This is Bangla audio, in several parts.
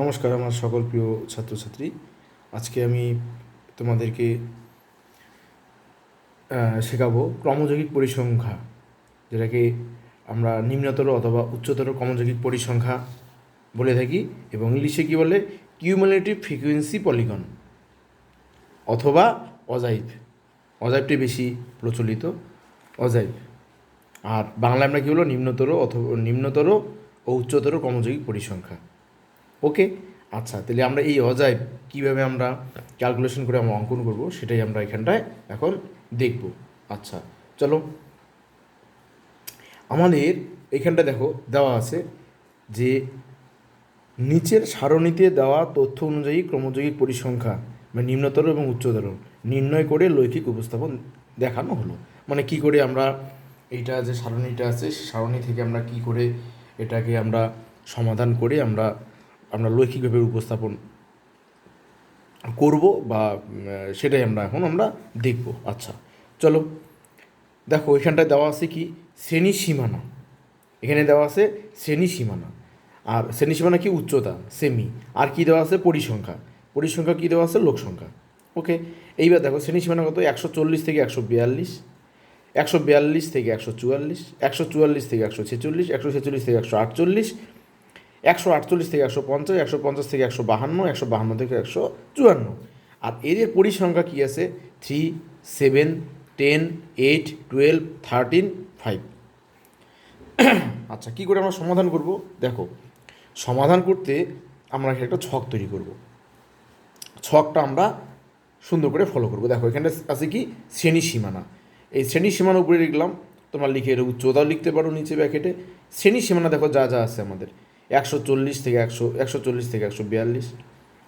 নমস্কার আমার সকল প্রিয় ছাত্রছাত্রী। আজকে আমি তোমাদেরকে শেখাবো ক্রমযৌগিক পরিসংখ্যা, যেটাকে আমরা নিম্নতর অথবা উচ্চতর ক্রমযৌগিক পরিসংখ্যা বলে থাকি এবং ইংলিশে কী বলে? কিউমুলেটিভ ফ্রিকুয়েন্সি পলিগন অথবা অজাইভ অজাইভটি বেশি প্রচলিত অজাইভ আর বাংলায় আমরা কী হলো নিম্নতর অথবা নিম্নতর ও উচ্চতর ক্রমযৌগিক পরিসংখ্যা। ওকে আচ্ছা তাহলে আমরা এই অজায় কীভাবে আমরা ক্যালকুলেশন করে আমরা অঙ্কন করব সেটাই আমরা এখানটায় এখন দেখব। আচ্ছা চলো। আমাদের এখানটা দেখো, দেওয়া আছে যে নিচের সারণীতে দেওয়া তথ্য অনুযায়ী ক্রমযৌগিক পরিসংখ্যা মানে নিম্নতর এবং উচ্চতর, নির্ণয় করে লৈখিক উপস্থাপন দেখানো হলো। মানে কি করে আমরা এইটা যে সারণীটা আছে সারণী থেকে আমরা কি করে এটাকে আমরা সমাধান করে আমরা আমরা লৈখিকভাবে উপস্থাপন করব বা সেটাই আমরা এখন আমরা দেখব। আচ্ছা চলো। দেখো, এখানটায় দেওয়া আছে কি? শ্রেণি সীমানা। এখানে দেওয়া আছে শ্রেণি সীমানা। আর শ্রেণি সীমানা কি? উচ্চতা সেমি আর কি দেওয়া আছে? পরিসংখ্যা। পরিসংখ্যা কি দেওয়া আছে? লোক সংখ্যা ওকে, এইবার দেখো, শ্রেণি সীমানা কত? একশো চল্লিশ থেকে একশো বিয়াল্লিশ একশো বিয়াল্লিশ থেকে একশো চুয়াল্লিশ একশো চুয়াল্লিশ থেকে একশো ছেচল্লিশ একশো ছেচল্লিশ থেকে একশো আটচল্লিশ একশো আটচল্লিশ থেকে একশো পঞ্চাশ একশো পঞ্চাশ থেকে একশো বাহান্ন একশো বাহান্ন থেকে একশো চুয়ান্ন। আর এদের পরিসংখ্যা কী আছে? Three, seven, ten, eight, twelve, thirteen, five. আচ্ছা কী করে আমরা সমাধান করব? দেখো, সমাধান করতে আমরা একটা ছক তৈরি করব। ছকটা আমরা সুন্দর করে ফলো করব। দেখো, এখানে আছে কি? শ্রেণি সীমানা। এই শ্রেণি সীমানার উপরে লিখলাম, তোমরা লিখে উচ্চতাও লিখতে পারো নিচে ব্যাকেটে শ্রেণি সীমানা দেখো যা যা আছে আমাদের। একশো চল্লিশ থেকে একশো একশো চল্লিশ থেকে একশো বিয়াল্লিশ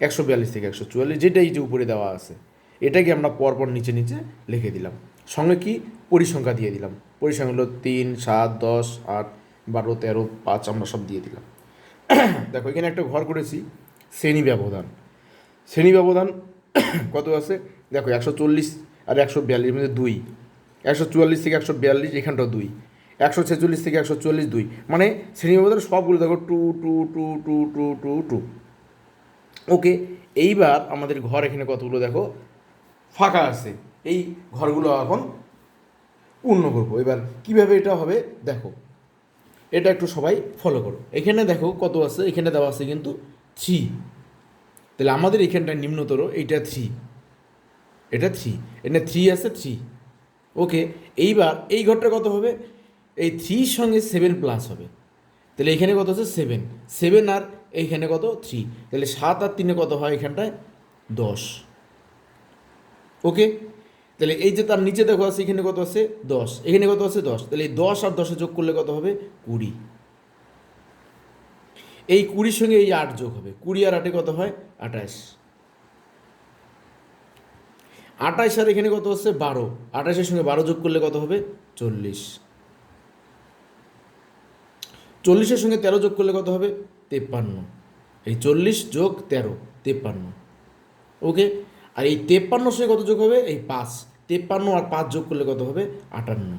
একশো বিয়াল্লিশ থেকে একশো চুয়াল্লিশ, যেটাই যে উপরে দেওয়া আছে, এটাকে আমরা পরপর নিচে নিচে লিখে দিলাম। সঙ্গে কি? পরিসংখ্যা দিয়ে দিলাম। পরিসংখ্যা হলো তিন, সাত, দশ, আট, বারো, তেরো, পাঁচ, আমরা সব দিয়ে দিলাম। দেখো, এখানে একটা ঘর করেছি, শ্রেণি ব্যবধান। শ্রেণি ব্যবধান কত আছে? দেখো, একশো চল্লিশ আর একশো বিয়াল্লিশ মধ্যে দুই। একশো চুয়াল্লিশ থেকে একশো বিয়াল্লিশ, এখানটাও দুই। একশো ছেচল্লিশ থেকে একশো চল্লিশ দুই। মানে শ্রেণি ব্যবধান সবগুলো দেখো, two two two two two two two. Okay, এইবার আমাদের ঘর এখানে কতগুলো দেখো? ফাঁকা আছে। এই ঘরগুলো এখন পূর্ণ করব। এবার কীভাবে এটা হবে? দেখো, এটা একটু সবাই ফলো করো। এখানে দেখো কত আছে? এখানে দেওয়া আছে কিন্তু থ্রি তাহলে আমাদের এখানটা নিম্নতর, এইটা থ্রি এটা থ্রি এটা থ্রি আছে থ্রি ওকে, এইবার এই ঘরটা কত হবে? এই থ্রির সঙ্গে সেভেন প্লাস হবে। তাহলে এখানে কত হচ্ছে সেভেন সেভেন আর এইখানে কত? থ্রি তাহলে সাত আর তিনে কত হয় এখানটায়? দশ। ওকে? তাহলে এই যে তার নিচে দেখো আছে, এখানে কত আছে? দশ। এখানে কত আছে? দশ। তাহলে এই দশ আর দশে যোগ করলে কত হবে? কুড়ি। এই কুড়ির সঙ্গে এই আট যোগ হবে। কুড়ি আর আটে কত হয়? আঠাশ। আঠাশ আর এখানে কত হচ্ছে বারো। আঠাশের সঙ্গে বারো যোগ করলে কত হবে? চল্লিশ। চল্লিশের সঙ্গে তেরো যোগ করলে কত হবে? তেপ্পান্ন। এই চল্লিশ যোগ তেরো, তেপ্পান্ন। ওকে? আর এই তেপ্পান্নর সঙ্গে কত যোগ হবে? এই পাঁচ। তেপ্পান্ন আর পাঁচ যোগ করলে কত হবে? আটান্ন।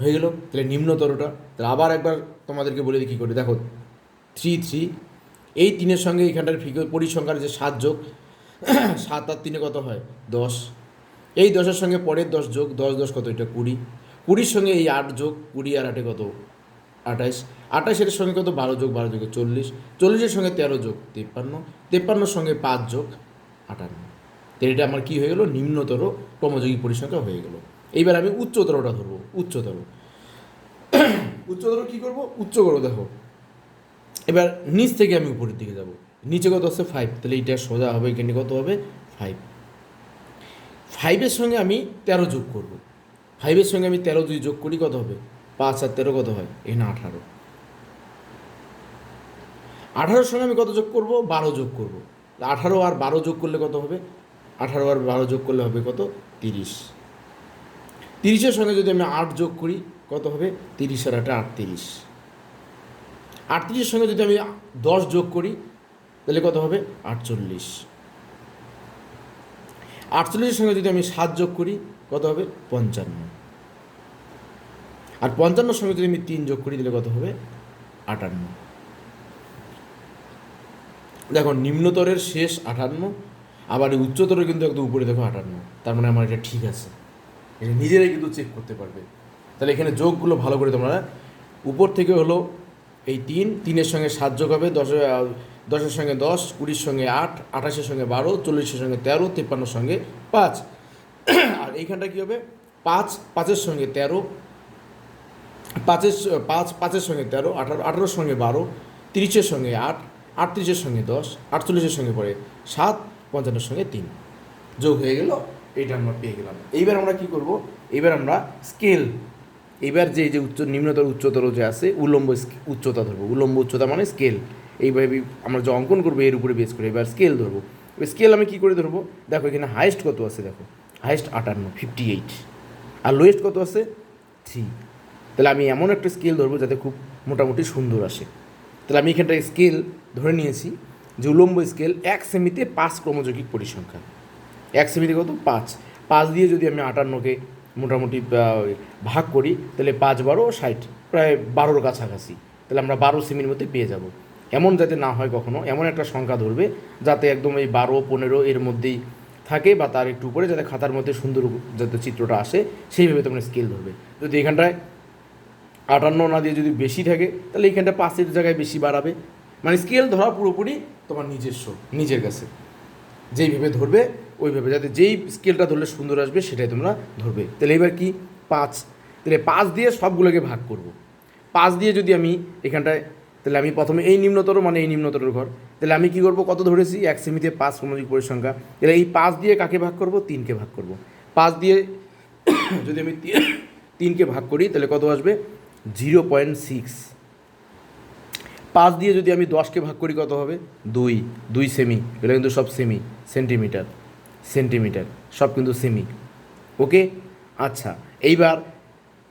হয়ে গেল? তাহলে নিম্নতরটা তাহলে আবার একবার তোমাদেরকে বলে দিই কী করে। দেখো থ্রি থ্রি এই তিনের সঙ্গে এখানটার ফিগার পরিসংখ্যার যে সাত যোগ, সাত আর তিনে কত হয়? দশ। এই দশের সঙ্গে পরের দশ যোগ, দশ দশ কত? এটা কুড়ি। কুড়ির সঙ্গে এই আট যোগ কুড়ি আর আটে কত? আঠাশ আঠাশের সঙ্গে কত? বারো যোগ, বারো যোগে চল্লিশ। চল্লিশের সঙ্গে তেরো যোগ, তিপ্পান্ন। তিপ্পান্নর সঙ্গে পাঁচ যোগ, আটান্ন। তো এটা আমার কী হয়ে গেলো? নিম্নতর ক্রমযোগী পরিসংখ্যা হয়ে গেল। এইবার আমি উচ্চতরটা ধরবো, উচ্চতর। উচ্চতর কী করব? উচ্চ করব দেখো। এবার নিচ থেকে আমি উপরের দিকে যাব। নিচে কত আছে? ফাইভ তাহলে এইটা সোজা হবে, এখানে কত হবে? ফাইভ ফাইভের সঙ্গে আমি তেরো যোগ করব। ফাইভের সঙ্গে আমি তেরো দুই যোগ করি, কত হবে? পাঁচ আর তেরো কত হয়? এখানে আঠারো। আঠারোর সঙ্গে আমি কত যোগ করব? বারো যোগ করব। আঠারো আর বারো যোগ করলে কত হবে? আঠারো আর বারো যোগ করলে হবে কত? তিরিশ। তিরিশের সঙ্গে যদি আমি আট যোগ করি, কত হবে? তিরিশ আর আটে আটত্রিশ। আটত্রিশের সঙ্গে যদি আমি দশ যোগ করি, তাহলে কত হবে? আটচল্লিশ। আটচল্লিশের সঙ্গে যদি আমি সাত যোগ করি, কত হবে? পঞ্চান্ন। আর পঞ্চান্নর সঙ্গে যদি আমি তিন যোগ করি তাহলে কত হবে? আটান্ন। দেখো, নিম্নতরের শেষ আটান্ন, আবার এই উচ্চতরের কিন্তু একদম উপরে দেখো আটান্ন। তার মানে আমার এটা ঠিক আছে। এটা নিজেরাই কিন্তু চেক করতে পারবে। তাহলে এখানে যোগগুলো ভালো করে তোমরা উপর থেকে হলো এই তিন, তিনের সঙ্গে সাত যোগ হবে দশের দশের সঙ্গে দশ, কুড়ির সঙ্গে আট, আঠাশের সঙ্গে বারো, চল্লিশের সঙ্গে তেরো, তিপ্পান্নর সঙ্গে পাঁচ। আর এইখানটা কী হবে? পাঁচ, পাঁচের সঙ্গে তেরো পাঁচের পাঁচ, পাঁচের সঙ্গে তেরো, আঠারো, আঠারোর সঙ্গে বারো, তিরিশের সঙ্গে আট, আটত্রিশের সঙ্গে দশ, আটচল্লিশের সঙ্গে পড়ে সাত, পঞ্চান্নর সঙ্গে তিন। যোগ হয়ে গেল, এইটা আমরা পেয়ে গেলাম। এইবার আমরা কি করব? এইবার আমরা স্কেল এবার যে যে উচ্চ, নিম্নতর উচ্চতর যে আছে উলম্ব স্ক- উচ্চতা ধরবো। উলম্ব উচ্চতা মানে স্কেল এইভাবে আমরা যে অঙ্কন করব, এর উপরে বেস করে এবার স্কেল ধরবো। স্কেল আমি কী করে ধরবো? দেখো এখানে হাইস্ট কত আছে দেখো? হাইস্ট আটান্ন ফিফটি এইট আর লোয়েস্ট কত আছে? থ্রি তাহলে আমি এমন একটা স্কেল ধরবো যাতে খুব মোটামুটি সুন্দর আসে। তাহলে আমি এখানটায় স্কেল ধরে নিয়েছি যে উলম্ব স্কেল এক সেমিতে পাঁচ ক্রমযৌগিক পরিসংখ্যা এক সেমিতে কত? পাঁচ। পাঁচ দিয়ে যদি আমি আটান্নকে মোটামুটি ভাগ করি, তাহলে পাঁচ বারো ষাট, প্রায় বারোর কাছাকাছি। তাহলে আমরা বারো সেমির মধ্যে পেয়ে যাব। এমন যাতে না হয় কখনো, এমন একটা সংখ্যা ধরবে যাতে একদম এই বারো, পনেরো এর মধ্যেই থাকে বা তার একটু উপরে, যাতে খাতার মধ্যে সুন্দর যাতে চিত্রটা আসে, সেইভাবে তোমরা স্কেল ধরবে। যদি এখানটায় আটান্ন না দিয়ে যদি বেশি থাকে, তাহলে এইখানটা পাঁচের জায়গায় বেশি বাড়াবে। মানে স্কেল ধরা পুরোপুরি তোমার নিজস্ব, নিজের কাছে। যেইভাবে ধরবে ওইভাবে যাতে যেই স্কেলটা ধরলে সুন্দর আসবে, সেটাই তোমরা ধরবে। তাহলে এবার কি? পাঁচ। তাহলে পাঁচ দিয়ে সবগুলোকে ভাগ করব। পাঁচ দিয়ে যদি আমি এখানটায়, তাহলে আমি প্রথমে এই নিম্নতর মানে এই নিম্নতর ঘর। তাহলে আমি কি করব? কত ধরেছি? এক সেমিতে পাঁচ ক্রমযুগ পরিসংখ্যা। তাহলে এই পাঁচ দিয়ে কাকে ভাগ করব? তিনকে ভাগ করব। পাঁচ দিয়ে যদি আমি তিনকে ভাগ করি, তাহলে কত আসবে? Zero point six. পাঁচ দিয়ে যদি আমি দশকে ভাগ করি কত হবে? দুই। দুই সেমি। এগুলো কিন্তু সব সেমি। সেন্টিমিটার। সেন্টিমিটার। সব কিন্তু সেমি। ওকে? আচ্ছা এইবার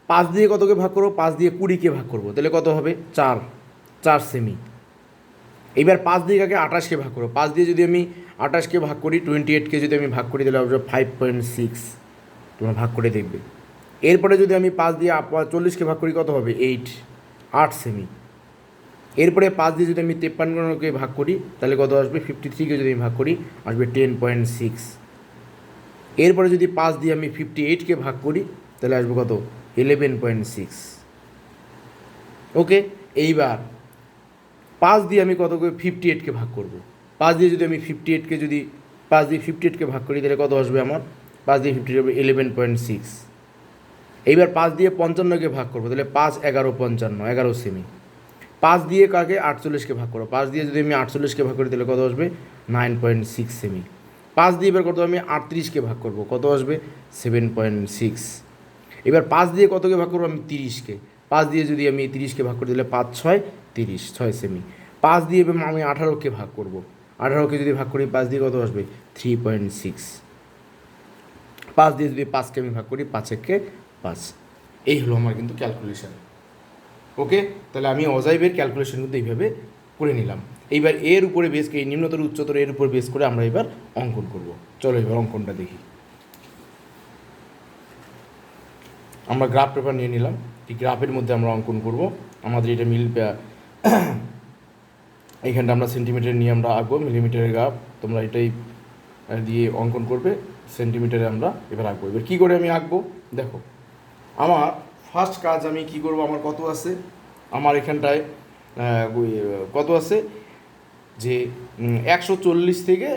পাঁচ দিয়ে কতকে ভাগ করব? পাঁচ দিয়ে কুড়িকে ভাগ করব। তাহলে কত হবে? চার। চার সেমি। এইবার পাঁচ দিয়ে কাকে? আঠাশকে ভাগ করব। পাঁচ দিয়ে যদি আমি আঠাশকে ভাগ করি টোয়েন্টি এইটকে যদি আমি ভাগ করি, তাহলে ফাইভ পয়েন্ট সিক্স তোমরা ভাগ করে দেখবে। এরপরে যদি আমি পাঁচ দিয়ে চল্লিশকে ভাগ করি, কত হবে? এইট আট সেমি এরপরে পাঁচ দিয়ে যদি আমি তেপ্পান্নকে ভাগ করি, তাহলে কত আসবে? ফিফটি থ্রিকে যদি আমি ভাগ করি, আসবে টেন পয়েন্ট সিক্স এরপরে যদি পাঁচ দিয়ে আমি ফিফটি এইটকে ভাগ করি, তাহলে আসবে কত? ইলেভেন পয়েন্ট সিক্স ওকে এইবার, পাঁচ দিয়ে আমি কত করে ফিফটি এইটকে ভাগ করব? পাঁচ দিয়ে যদি আমি ফিফটি এইটকে যদি, পাঁচ দিয়ে ফিফটি এইটকে ভাগ করি, তাহলে কত আসবে আমার? পাঁচ দিয়ে ফিফটি ইলেভেন পয়েন্ট সিক্স এইবার পাঁচ দিয়ে পঞ্চান্নকে ভাগ করব, তাহলে পাঁচ, এগারো, পঞ্চান্ন, এগারো সেমি। পাঁচ দিয়ে কাকে? আটচল্লিশকে ভাগ করো পাঁচ দিয়ে যদি আমি আটচল্লিশকে ভাগ করি, তাহলে কত আসবে? নাইন পয়েন্ট সিক্স সেমি। পাঁচ দিয়ে এবার কত আমি আটত্রিশকে ভাগ করব, কত আসবে? Seven point six. এবার পাঁচ দিয়ে কতকে ভাগ করব? আমি তিরিশকে। পাঁচ দিয়ে যদি আমি তিরিশকে ভাগ করি, তাহলে পাঁচ, ছয়, তিরিশ, ছয় সেমি। পাঁচ দিয়ে এবার আমি আঠারোকে ভাগ করব। আঠারোকে যদি ভাগ করি, পাঁচ দিয়ে কত আসবে? Three point six. পাঁচ দিয়ে যদি পাঁচকে আমি ভাগ করি পাঁচ একে পাঁচ এই হলো আমার কিন্তু ক্যালকুলেশন ওকে তাহলে আমি অজাইবের ক্যালকুলেশন কিন্তু এইভাবে করে নিলাম। এইবার এর উপরে বেস এই নিম্নতর উচ্চতর এর উপর বেস করে আমরা এবার অঙ্কন করব। চলো এবার অঙ্কনটা দেখি। আমরা গ্রাফ পেপার নিয়ে নিলাম। এই গ্রাফের মধ্যে আমরা অঙ্কন করব। আমাদের এটা মিল এইখানটা আমরা সেন্টিমিটার নিয়ে আমরা আঁকবো। মিলিমিটারের গ্রাফ তোমরা এটাই দিয়ে অঙ্কন করবে। সেন্টিমিটারে আমরা এবার আঁকবো। এবার কী করে আমি আঁকবো? দেখো। আমার ফার্স্ট কাজ আমি কি করব? আমার কত আছে? আমার এখানটায় কত আছে? যে একশো চল্লিশ থেকে,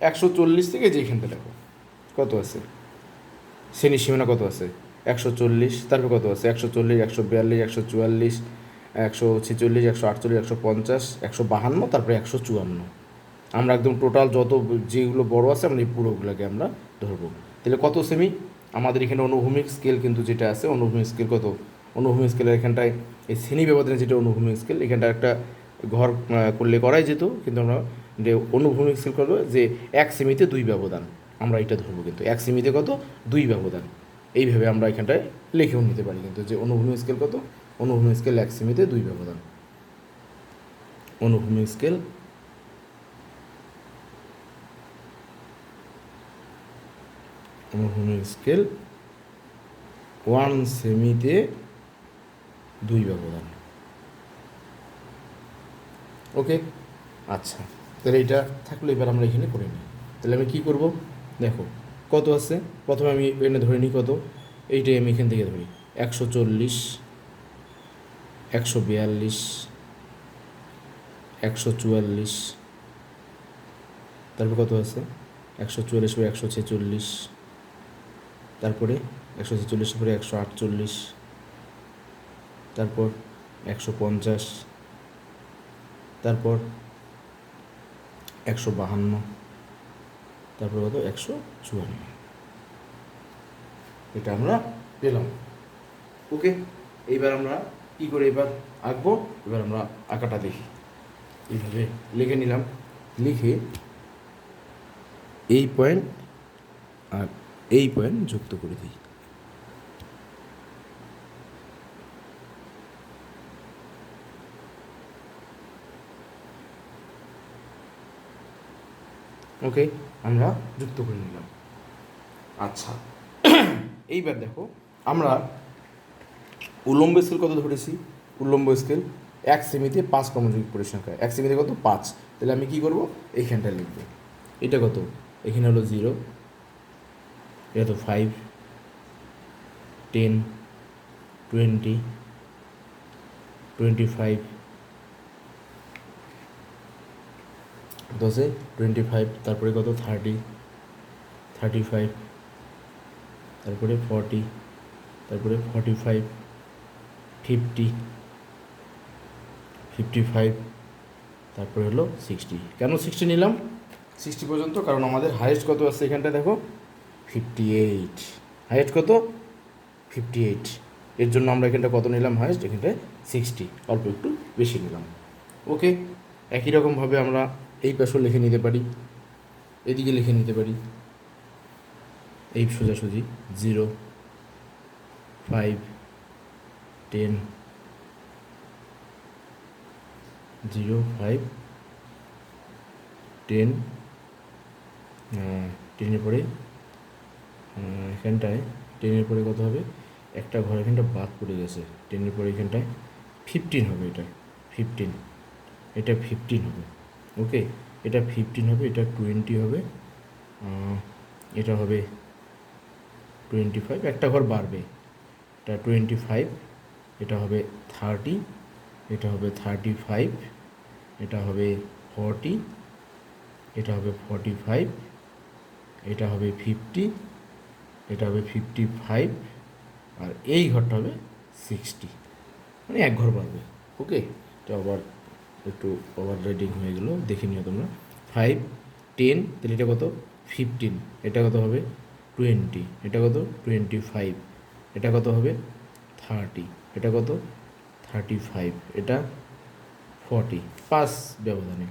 একশো চল্লিশ থেকে যে এখানটা দেখো, কত আছে? শ্রেণি সীমানা কত আছে? একশো চল্লিশ, তারপর কত আছে? একশো চল্লিশ, একশো বিয়াল্লিশ, একশো চুয়াল্লিশ, একশো ছেচল্লিশ, একশো আটচল্লিশ, একশো পঞ্চাশ, একশো বাহান্ন, তারপরে একশো চুয়ান্ন। আমরা একদম টোটাল যত যেগুলো বড় আছে, আমরা এই পুরোগুলোকে আমরা ধরবো। তাহলে কত সেমি আমাদের এখানে অনুভূমিক স্কেল কিন্তু যেটা আছে, অনুভূমিক স্কেল কত? অনুভূমিক স্কেলের এখানটায়, এই শ্রেণি ব্যবধানে যেটা অনুভূমিক স্কেল এখানটা একটা ঘর করলে করাই যেত, কিন্তু আমরা যে অনুভূমিক স্কেল করব যে এক সেমিতে দুই ব্যবধান। আমরা এটা ধরবো কিন্তু, এক সেমিতে কত? দুই ব্যবধান। এইভাবে আমরা এখানটায় লিখেও নিতে পারি কিন্তু যে অনুভূমিক স্কেল কত? অনুভূমিক স্কেল এক সেমিতে দুই ব্যবধান। অনুভূমিক স্কেল অনুভূমিক স্কেল ওয়ান সেমিতে দুই ব্যবধান। ওকে? আচ্ছা তাহলে এটা থাকলে এবার আমরা এখানে করে নিই। তাহলে আমি কী করব? দেখো, কত আছে? প্রথমে আমি এখানে ধরে নিই কত? এইটাই আমি এখান থেকে ধরি। একশো চল্লিশ, একশো বিয়াল্লিশ, একশো চুয়াল্লিশ, তারপর কত আছে? একশো চুয়াল্লিশ পরে একশো ছেচল্লিশ। তারপরে একশো ছেচল্লিশের পরে একশো আটচল্লিশ, তারপর একশো পঞ্চাশ, তারপর একশো বাহান্ন, তারপর কত? একশো চুয়ান্ন। এটা আমরা পেলাম। ওকে, এইবার আমরা কী করে এবার আঁকবো? এবার আমরা আঁকাটা দেখি। এইভাবে লিখে নিলাম। লিখে এই পয়েন্ট আর এই পয়েন্ট যুক্ত করে দিই। ওকে আমরা যুক্ত করে নিলাম। আচ্ছা এইবার দেখো, আমরা উলম্ব স্কেল কত ধরেছি? উলম্ব স্কেল এক সেমিতে পাঁচ ক্রমযুগিক পরিসংখ্যা এক সেমিতে কত? পাঁচ। তাহলে আমি কি করব? এইখানটা লিখব। এটা কত? এখানে হলো জিরো এটা তো five ten twenty twenty five দশে টোয়েন্টি ফাইভ তারপরে কত? থার্টি থার্টি ফাইভ তারপরে ফর্টি তারপরে forty five fifty fifty five তারপরে হলো সিক্সটি কেন সিক্সটি নিলাম? সিক্সটি পর্যন্ত, কারণ আমাদের হাইয়েস্ট কত আছে এখানটা দেখো? ফিফটি এইট হাইয়েস্ট কত? ফিফটি এইট এর জন্য আমরা এখানটা কত নিলাম? হাইয়েস্ট এখানটায় সিক্সটি অল্প একটু বেশি নিলাম। ওকে একই রকমভাবে আমরা এই পাশেও লিখে নিতে পারি। এদিকে লিখে নিতে পারি। এই সোজাসুজি zero five ten zero five ten টেনের পরে এখানটায় টেনের পরে কত হবে? একটা ঘর, এখানটা বাদ পড়ে গেছে। টেনের পরে এখানটায় ফিফটিন হবে এটা। ফিফটিন এটা ফিফটিন হবে। ওকে এটা ফিফটিন হবে, এটা টোয়েন্টি হবে। এটা হবে টোয়েন্টি ফাইভ একটা ঘর বাড়বে। এটা টোয়েন্টি ফাইভ এটা হবে থার্টি এটা হবে থার্টি ফাইভ এটা হবে ফর্টি এটা হবে ফর্টি ফাইভ এটা হবে ফিফটি এটা হবে ফিফটি ফাইভ আর এই ঘরটা হবে সিক্সটি মানে এক ঘর বাড়বে ওকে এটা আবার একটু ওভার রাইডিং হয়ে গেলো, দেখে নিও তোমরা। ফাইভ টেন তাহলে এটা কত? ফিফটিন এটা কত হবে? টোয়েন্টি এটা কত? টোয়েন্টি ফাইভ এটা কত হবে? থার্টি এটা কত? থার্টি ফাইভ এটা ফর্টি পাঁচ ব্যবধানে।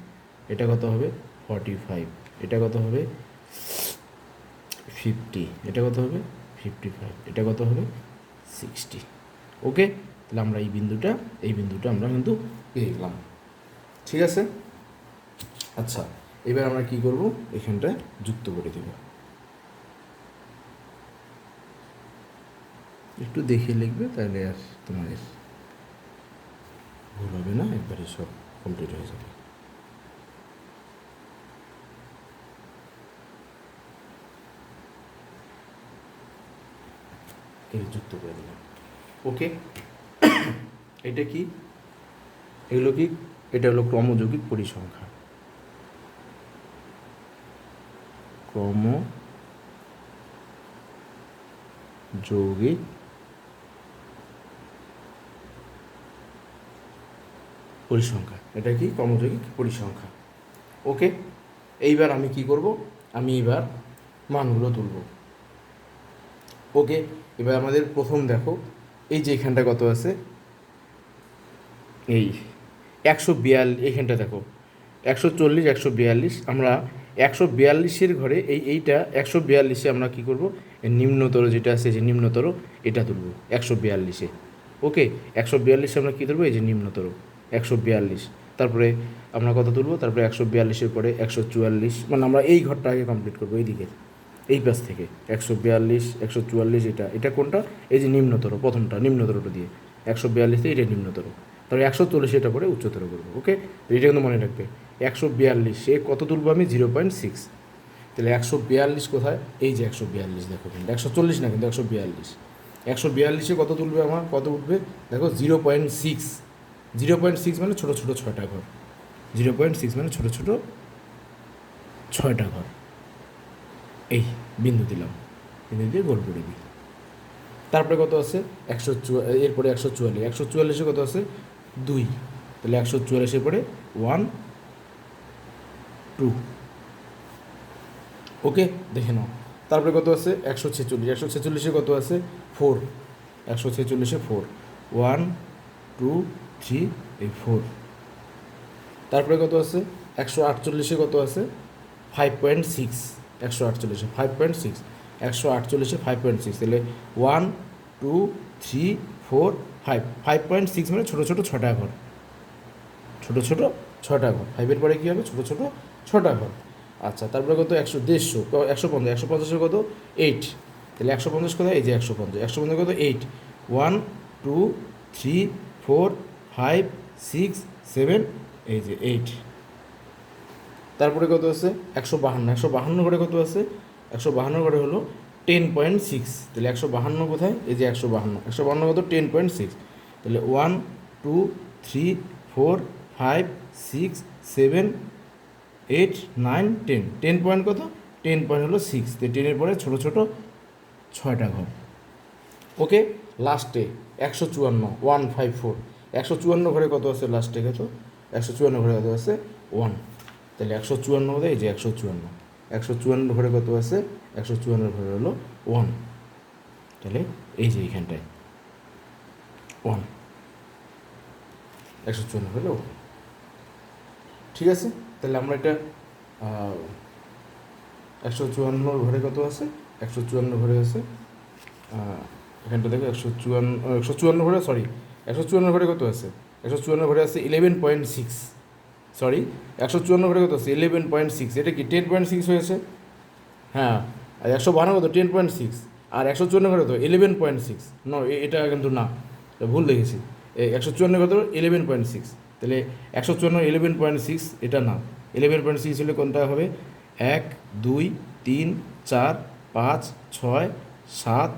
এটা কত হবে? ফর্টি ফাইভ এটা কত হবে? ফিফটি। এটা কত হবে? ফিফটি ফাইভ এটা কত হবে? সিক্সটি। ওকে? তাহলে আমরা এই বিন্দুটা এই বিন্দুটা আমরা কিন্তু পেয়ে গেলাম। ঠিক আছে? আচ্ছা এবার আমরা কি করব? এখানটায় যুক্ত করে দেব। একটু দেখে লিখবে, তাহলে আর তোমাদের ভুল হবে না, একবারে সব কমপ্লিট হয়ে যাবে। এই যুক্ত করে দিলাম। ওকে এটা কি? এগুলো কি? এটা হলো ক্রমযৌগিক পরিসংখ্যা। ক্রম যৌগিক পরিসংখ্যা। এটা কি? ক্রমযৌগিক পরিসংখ্যা। ওকে এইবার আমি কি করব? আমি এবার মানগুলো তুলব। ওকে এবার আমাদের প্রথম দেখো, এই যে এখানটা কত আছে? এই একশো বিয়াল এখানটা দেখো, একশো চল্লিশ, একশো বিয়াল্লিশ। আমরা একশো বিয়াল্লিশের ঘরে এই এইটা একশো বিয়াল্লিশে আমরা কী করব? নিম্নতর যেটা আছে যে নিম্নতর, এটা তুলব, একশো বিয়াল্লিশে। ওকে? একশো বিয়াল্লিশে আমরা কী তুলবো? এই যে নিম্নতর, একশো বিয়াল্লিশ। তারপরে আমরা কত তুলবো? তারপরে একশো বিয়াল্লিশের পরে একশো চুয়াল্লিশ। মানে আমরা এই ঘরটা আগে কমপ্লিট করব এই দিকে এই পাশ থেকে। একশো বিয়াল্লিশ, একশো চুয়াল্লিশ, এটা এটা কোনটা? এই যে নিম্নতর, প্রথমটা, নিম্নতরটা দিয়ে। একশো বিয়াল্লিশে এটা নিম্নতর। তাহলে একশো চল্লিশ এটা পরে উচ্চতর করব, ওকে? এটা কিন্তু মনে রাখবে। একশো বিয়াল্লিশ সে কত তুলবো আমি? Zero point six. তাহলে একশো বিয়াল্লিশ কোথায়? এই যে একশো বিয়াল্লিশ, দেখো কিন্তু। একশো চল্লিশ না কিন্তু, একশো বিয়াল্লিশ। একশো বিয়াল্লিশে কত তুলবে আমার? কত উঠবে? দেখো, zero point six. Zero point six মানে ছোটো ছোটো ছয়টা ঘর। জিরো পয়েন্ট সিক্স মানে ছোটো ছোটো ছয়টা ঘর। এই। বিন্দু দিলাম। বিন্দু দিয়ে গোল করে দিই। তারপরে কত আছে? একশো চুয়া, এরপরে একশো চুয়াল্লিশ। একশো চুয়াল্লিশে কত আছে? দুই। তাহলে একশো চুয়াল্লিশের পরে ওয়ান, টু। ওকে, দেখে নাও। তারপরে কত আছে? একশো ছেচল্লিশ। একশো ছেচল্লিশে কত আছে? ফোর। একশো ছেচল্লিশে ফোর। ওয়ান, টু, থ্রি, এই ফোর। তারপরে কত আছে? একশো আটচল্লিশে কত আছে? Five point six. একশো আটচল্লিশে ফাইভ পয়েন্ট সিক্স একশো আটচল্লিশে ফাইভ পয়েন্ট সিক্স তাহলে one two three four five five point six মানে ছোটো ছোটো ছটা ঘর। ছোটো ছোটো ছটা ঘর। ফাইভের পরে কী হবে? ছোটো ছোটো ছটা ঘর। আচ্ছা তারপরে কত? একশো, দেড়শো, একশো পঞ্চাশ, একশো পঞ্চাশের কত? এইট তাহলে একশো পঞ্চাশ কোথায়? এই যে একশো পঞ্চাশ একশো পঞ্চাশ কত? Eight one two three four five six seven এই যে এইট তারপরে কত আছে? একশো বাহান্ন। একশো বাহান্ন ঘরে কত আছে? একশো বাহান্ন ঘরে হলো টেন পয়েন্ট সিক্স তাহলে একশো বাহান্ন কোথায়? এই যে একশো বাহান্ন। একশো বাহান্ন কত? টেন পয়েন্ট সিক্স তাহলে one two three four five six seven eight nine ten ten point কত? টেন পয়েন্ট হলো সিক্স তো টেনের পরে ছোটো ছোটো ছয়টা ঘর। ওকে? লাস্টে একশো চুয়ান্ন। ওয়ান ফাইভ ফোর একশো চুয়ান্ন ঘরে কত আছে? লাস্টে কত? একশো চুয়ান্ন ঘরে কত আছে? ওয়ান তাহলে একশো চুয়ান্ন এই যে একশো চুয়ান্ন। একশো চুয়ান্ন ঘরে কত আছে? একশো চুয়ান্ন ঘরে হলো ওয়ান। তাহলে এই যে এইখানটায়। ওয়ান। একশো চুয়ান্ন হলো ঠিক আছে? তাহলে আমরা এটা একশো চুয়ান্ন ঘরে কত আছে? একশো চুয়ান্ন ঘরে আছে এখানটা দেখো একশো চুয়ান্ন একশো চুয়ান্ন ঘরে সরি একশো চুয়ান্ন ঘরে কত আছে? একশো চুয়ান্ন ঘরে আছে ইলেভেন পয়েন্ট সিক্স সরি একশো চুয়ান্ন ঘরে কত ইলেভেন পয়েন্ট সিক্স এটা কি টেন পয়েন্ট সিক্স হয়েছে? হ্যাঁ আর একশো বান্ন কত? টেন পয়েন্ট সিক্স আর একশো চুয়ান্ন ঘরে তো ইলেভেন পয়েন্ট সিক্স ন এটা কিন্তু না ভুল দেখেছি একশো চুয়ান্ন কত? ইলেভেন পয়েন্ট সিক্স তাহলে একশো চুয়ান্ন ইলেভেন পয়েন্ট সিক্স এটা না ইলেভেন পয়েন্ট সিক্স হলে কোনটা হবে? এক, দুই, তিন, চার, পাঁচ, ছয়, সাত,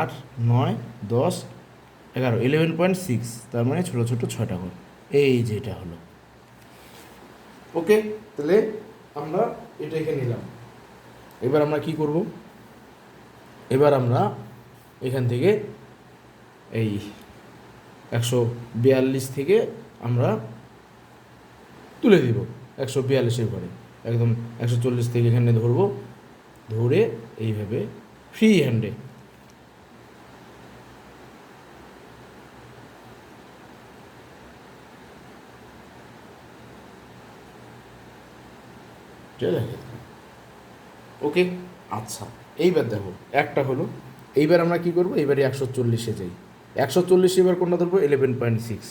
আট, নয়, দশ, এগারো ইলেভেন পয়েন্ট সিক্স তার মানে ছোটো ছোটো ছয়টা ঘর এই যে এটা হলো। ওকে, তাহলে আমরা এটা এখানে নিলাম। এবার আমরা কি করব? এবার আমরা এখান থেকে এই একশো বিয়াল্লিশ থেকে আমরা তুলে দিব একশো বিয়াল্লিশের ঘরে একদম একশো চল্লিশ থেকে এখানে ধরবো। ধরে এইভাবে ফ্রি হ্যান্ডে আছে? ওকে আচ্ছা এইবার দেখো, একটা হলো, এইবার আমরা কি করব? এইবারে একশো চল্লিশে যাই। একশো চল্লিশে এবার কোনটা ধরবো? ইলেভেন পয়েন্ট সিক্স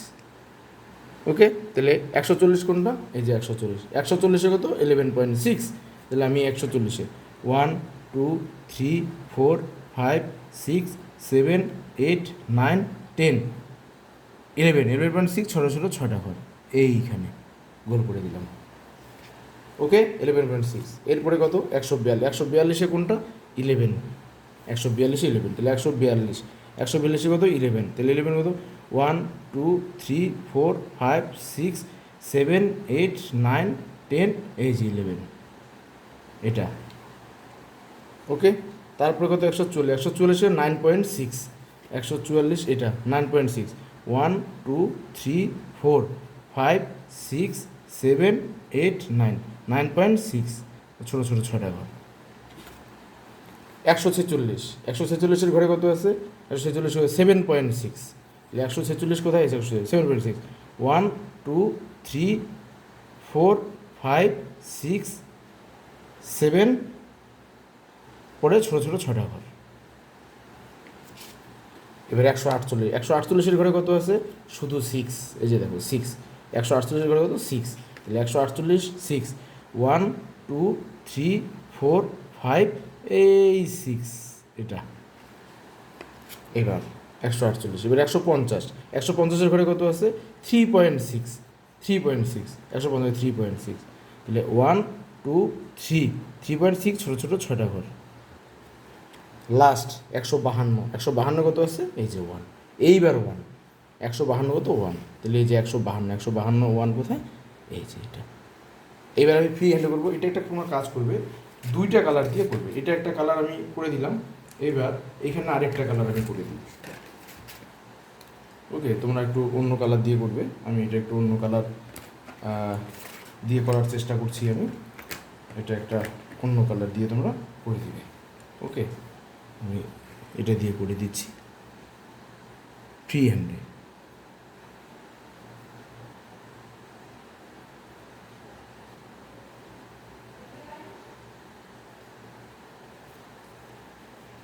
ওকে তাহলে একশো চল্লিশ কোনটা? এই যে একশো চল্লিশ। একশো চল্লিশে কত? ইলেভেন পয়েন্ট সিক্স তাহলে আমি একশো চল্লিশে। One two three four five six seven eight nine ten eleven eleven point six ছোটো ছোটো ছটা ঘর। এইখানে, গোল করে দিলাম। ওকে? ইলেভেন পয়েন্ট সিক্স এরপরে কত? একশো বিয়াল্লিশ। একশো বিয়াল্লিশে কোনটা? ইলেভেন একশো বিয়াল্লিশে ইলেভেন তাহলে একশো বিয়াল্লিশ। একশো বিয়াল্লিশে কত? ইলেভেন তাহলে ইলেভেন কত? One two three four five six seven eight nine ten এই যে ইলেভেন এটা। ওকে? তারপরে কত? একশো চল্লিশ একশো চল্লিশে নাইন পয়েন্ট সিক্স একশো চুয়াল্লিশ এটা nine point six one two three four five six seven eight nine nine point six, ছোটো ছোটো ছটা ঘর। একশো ছেচল্লিশ, একশো ছেচল্লিশের ঘরে কত আছে? একশো ছেচল্লিশ সেভেন পয়েন্ট সিক্স। একশো ছেচল্লিশ কোথায় আছে? একশো seven point six. One, two, three, four, five, six, seven, পরে ছোটো ছোটো ছটা ঘর। এবার একশো আটচল্লিশ, একশো আটচল্লিশের ঘরে কত আছে? শুধু সিক্স, এই যে দেখো, সিক্স। একশো আটচল্লিশের ঘরে কত? সিক্স। তাহলে একশো আটচল্লিশ, six. One, two, three, four, five, এই সিক্স, এটা। এবার একশো আটচল্লিশ, এবার একশো পঞ্চাশ। একশো পঞ্চাশের ঘরে কত আছে? Three point six, three point six, একশো পঞ্চাশ থ্রি পয়েন্ট সিক্স। তাহলে one, two, three three point six, ছোটো ছোটো ছয়টা ঘর। লাস্ট একশো বাহান্ন একশো বাহান্ন কত আছে? এই যে ওয়ান। এইবার ওয়ান, একশো বাহান্ন কত? ওয়ান। তাহলে এই যে একশো বাহান্ন একশো বাহান্ন, ওয়ান কোথায়? এই যে এটা। এবার আমি ফ্রি হ্যান্ড করব। এটা একটা কোনো কাজ করবে, দুইটা কালার দিয়ে করবে। এটা একটা কালার আমি করে দিলাম, এবার এখানে আরেকটা কালার আমি করে দিই। ওকে তোমরা একটু অন্য কালার দিয়ে করবে। আমি এটা একটু অন্য কালার দিয়ে করার চেষ্টা করছি আমি। এটা একটা অন্য কালার দিয়ে তোমরা করে দিবে। ওকে আমি এটা দিয়ে করে দিচ্ছি। ফ্রি হ্যান্ডে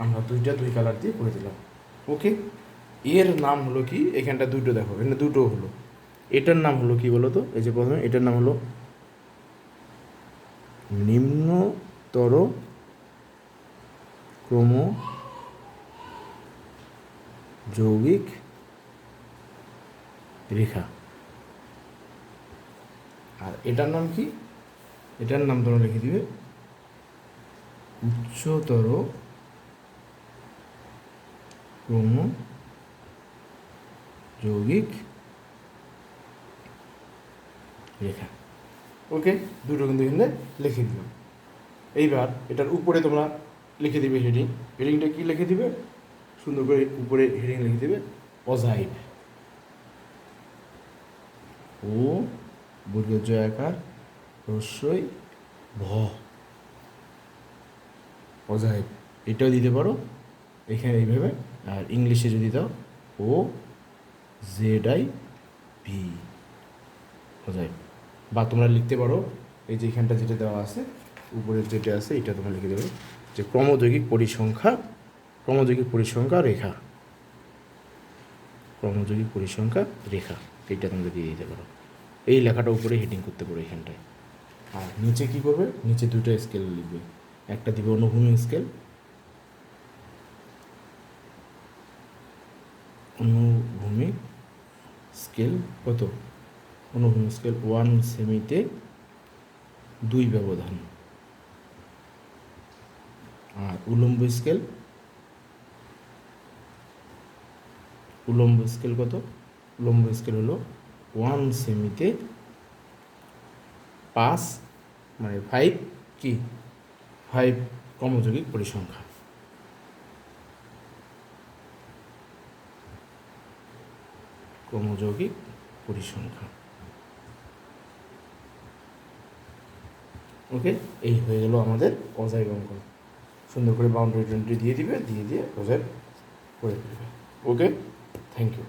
আমরা দুইটা দুই কালার দিয়ে করে দিলাম। ওকে এর নাম হলো কি? এখানটা দুটো দেখো, এখানে দুটো হলো। এটার নাম হলো কি বলো তো এই যে প্রথমে, এটার নাম হলো নিম্নতর ক্রম যৌগিক রেখা। আর এটার নাম কি? এটার নাম তোমরা লিখে দিবে। উচ্চতর ক্রম যৌগিক রেখা। ওকে দুটো কিন্তু এখানে লিখে দিলাম। এইবার এটার উপরে তোমরা লিখে দিবে হেডিং হেডিংটা কি লিখে দিবে? সুন্দর করে উপরে হেডিং লিখে দিবে অজাইব। ও বর্গজ আকার রস্যই ভ অজাইব। এটাও দিতে পারো। এখানে এইভাবে, আর ইংলিশে যদি দাও, ও জেড আই ভি। অজাইব বা তোমরা লিখতে পারো, এই যে এখানটা যেটা দেওয়া আছে, উপরের যেটা আছে, এটা তোমরা লিখে দেবে, যে ক্রমযৌগিক পরিসংখ্যা ক্রমযৌগিক পরিসংখ্যা রেখা। ক্রমযৌগিক পরিসংখ্যা রেখা, এইটা তোমরা দিয়ে দিতে পারো। এই লেখাটা উপরে হেডিং করতে পারো এখানটায়। আর নিচে কী করবে? নিচে দুটো স্কেল লিখবে। একটা দিবে অনুভূমিক স্কেল অনুভূমিক স্কেল কত? অনুভূমিক স্কেল ওয়ান সেমিতে দুই ব্যবধান। আর উলম্ব স্কেল? উলম্ব স্কেল কত? উলম্ব স্কেল হলো ওয়ান সেমিতে পাঁচ মানে ফাইভ কি? ফাইভ কর্মযোগিক পরিসংখ্যা। ক্রমযৌগিক পরিসংখ্যান। ওকে এই হয়ে গেল আমাদের অজায় অঙ্কন সুন্দর করে বাউন্ডারি টোয়েন্টি দিয়ে দিবে, দিয়ে দিয়ে অজায় করে দেবে ওকে থ্যাংক ইউ